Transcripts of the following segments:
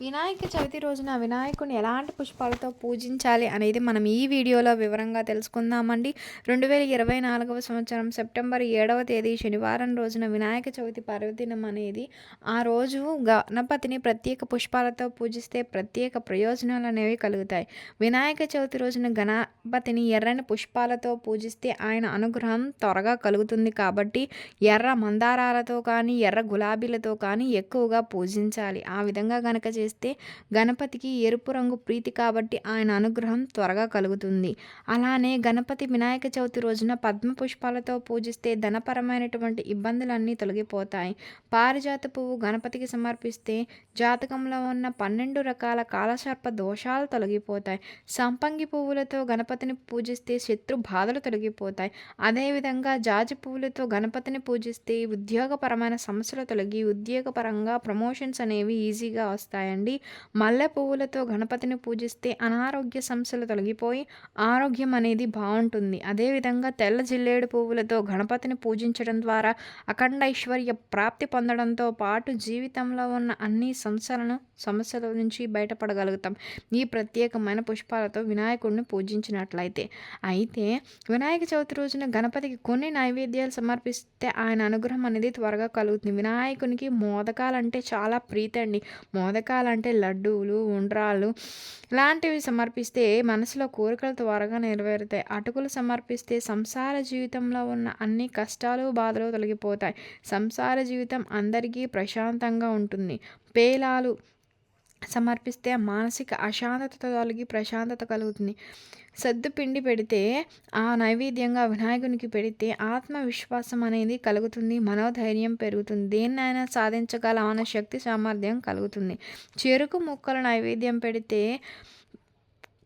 వినాయక చవితి రోజున వినాయకుని ఎలాంటి పుష్పాలతో పూజించాలి అనేది మనం ఈ వీడియోలో వివరంగా తెలుసుకుందామండి. రెండు వేల ఇరవై నాలుగవ సంవత్సరం సెప్టెంబర్ ఏడవ తేదీ శనివారం రోజున వినాయక చవితి పర్వదినం అనేది ఆ రోజు గణపతిని ప్రత్యేక పుష్పాలతో పూజిస్తే ప్రత్యేక ప్రయోజనాలు అనేవి కలుగుతాయి. వినాయక చవితి రోజున గణపతిని ఎర్రని పుష్పాలతో పూజిస్తే ఆయన అనుగ్రహం త్వరగా కలుగుతుంది కాబట్టి ఎర్ర మందారాలతో కానీ ఎర్ర గులాబీలతో కానీ ఎక్కువగా పూజించాలి. ఆ విధంగా కనుక చేసి చేస్తే గణపతికి ఎరుపు రంగు ప్రీతి కాబట్టి ఆయన అనుగ్రహం త్వరగా కలుగుతుంది. అలానే గణపతి వినాయక చవితి రోజున పద్మ పుష్పాలతో పూజిస్తే ధనపరమైనటువంటి ఇబ్బందులన్నీ తొలగిపోతాయి. పారిజాత పువ్వు గణపతికి సమర్పిస్తే జాతకంలో ఉన్న పన్నెండు రకాల కాలసర్ప దోషాలు తొలగిపోతాయి. సంపంగి పువ్వులతో గణపతిని పూజిస్తే శత్రు బాధలు తొలగిపోతాయి. అదేవిధంగా జాజి పువ్వులతో గణపతిని పూజిస్తే ఉద్యోగపరమైన సమస్యలు తొలగి ఉద్యోగపరంగా ప్రమోషన్స్ అనేవి ఈజీగా వస్తాయండి. చేయండి. మల్లె పువ్వులతో గణపతిని పూజిస్తే అనారోగ్య సమస్యలు తొలగిపోయి ఆరోగ్యం అనేది బాగుంటుంది. అదేవిధంగా తెల్ల జిల్లేడు పువ్వులతో గణపతిని పూజించడం ద్వారా అఖండ ఐశ్వర్య ప్రాప్తి పొందడంతో పాటు జీవితంలో ఉన్న అన్ని సమస్యలను సమస్యల నుంచి బయటపడగలుగుతాం. ఈ ప్రత్యేకమైన పుష్పాలతో వినాయకుడిని పూజించినట్లయితే. అయితే వినాయక చవితి రోజున గణపతికి కొన్ని నైవేద్యాలు సమర్పిస్తే ఆయన అనుగ్రహం అనేది త్వరగా కలుగుతుంది. వినాయకునికి మోదకాలంటే చాలా ప్రీతి అండి. మోదకాలు అంటే లడ్డూలు ఉండ్రాలు ఇలాంటివి సమర్పిస్తే మనసులో కోరికలు త్వరగా నెరవేరుతాయి. అటుకులు సమర్పిస్తే సంసార జీవితంలో ఉన్న అన్ని కష్టాలు బాధలు తొలగిపోతాయి. సంసార జీవితం అందరికీ ప్రశాంతంగా ఉంటుంది. పేలాలు సమర్పిస్తే మానసిక అశాంతత తొలగి ప్రశాంతత కలుగుతుంది. సద్దు పిండి పెడితే ఆ నైవేద్యంగా వినాయకునికి పెడితే ఆత్మవిశ్వాసం అనేది కలుగుతుంది మనోధైర్యం పెరుగుతుంది దేన్నైనా సాధించగల శక్తి సామర్థ్యం కలుగుతుంది. చెరుకు ముక్కలు నైవేద్యం పెడితే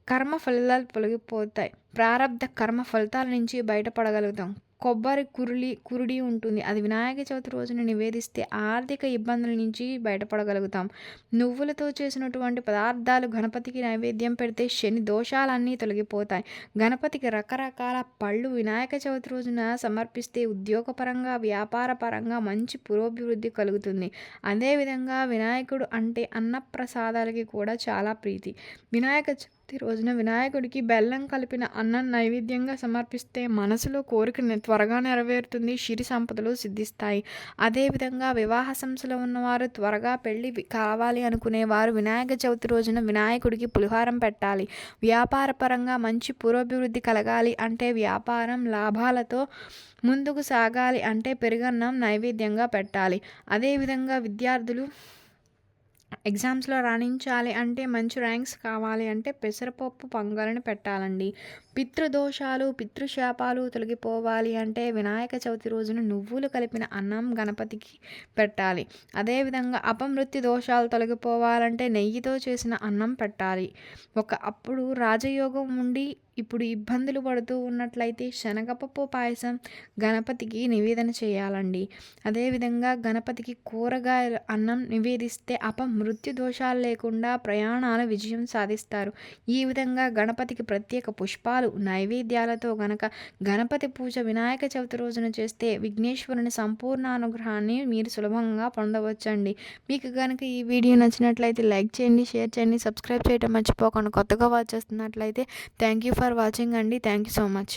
కర్మ ఫలితాలు తొలగిపోతాయి. ప్రారంధ కర్మ ఫలితాల నుంచి బయటపడగలుగుతాం. కొబ్బరి కురులి కురుడి ఉంటుంది. అది వినాయక చవితి రోజున నివేదిస్తే ఆర్థిక ఇబ్బందుల నుంచి బయటపడగలుగుతాం. నువ్వులతో చేసినటువంటి పదార్థాలు గణపతికి నైవేద్యం పెడితే శని దోషాలన్నీ తొలగిపోతాయి. గణపతికి రకరకాల పళ్ళు వినాయక చవితి రోజున సమర్పిస్తే ఉద్యోగపరంగా వ్యాపార పరంగా మంచి పురోభివృద్ధి కలుగుతుంది. అదేవిధంగా వినాయకుడు అంటే అన్నప్రసాదాలకి కూడా చాలా ప్రీతి. వినాయక చవితి రోజున వినాయకుడికి బెల్లం కలిపిన అన్నం నైవేద్యంగా సమర్పిస్తే మనసులో కోరిక త్వరగా నెరవేరుతుంది సిరి సంపదలు సిద్ధిస్తాయి. అదేవిధంగా వివాహ సంస్థలో ఉన్నవారు త్వరగా పెళ్ళి కావాలి అనుకునేవారు వినాయక చవితి రోజున వినాయకుడికి పులిహారం పెట్టాలి. వ్యాపార పరంగా మంచి పురోభివృద్ధి కలగాలి అంటే వ్యాపారం లాభాలతో ముందుకు సాగాలి అంటే పెరుగన్నం నైవేద్యంగా పెట్టాలి. అదేవిధంగా విద్యార్థులు ఎగ్జామ్స్లో రాణించాలి అంటే మంచి ర్యాంక్స్ కావాలి అంటే పెసరపప్పు పొంగల్ని పెట్టాలండి. పితృదోషాలు పితృశాపాలు తొలగిపోవాలి అంటే వినాయక చవితి రోజున నువ్వులు కలిపిన అన్నం గణపతికి పెట్టాలి. అదేవిధంగా అపమృత్యు దోషాలు తొలగిపోవాలంటే నెయ్యితో చేసిన అన్నం పెట్టాలి. ఒక అప్పుడు రాజయోగం ఉండి ఇప్పుడు ఇబ్బందులు పడుతూ ఉన్నట్లయితే శనగపప్పు పాయసం గణపతికి నివేదన చేయాలండి. అదేవిధంగా గణపతికి కూరగాయలు అన్నం నివేదిస్తే అప మృత్యు దోషాలు లేకుండా ప్రయాణాలు విజయం సాధిస్తారు. ఈ విధంగా గణపతికి ప్రత్యేక పుష్పాలు నైవేద్యాలతో గనక గణపతి పూజ వినాయక చవితి రోజున చేస్తే విఘ్నేశ్వరుని సంపూర్ణ అనుగ్రహాన్ని మీరు సులభంగా పొందవచ్చండి. మీకు కనుక ఈ వీడియో నచ్చినట్లయితే లైక్ చేయండి షేర్ చేయండి సబ్స్క్రైబ్ చేయడం మర్చిపోకుండా కొత్తగా వాచ్ చేస్తున్నట్లయితే థ్యాంక్ యూ ఫర్ వాచింగ్ అండి. Thank you so much.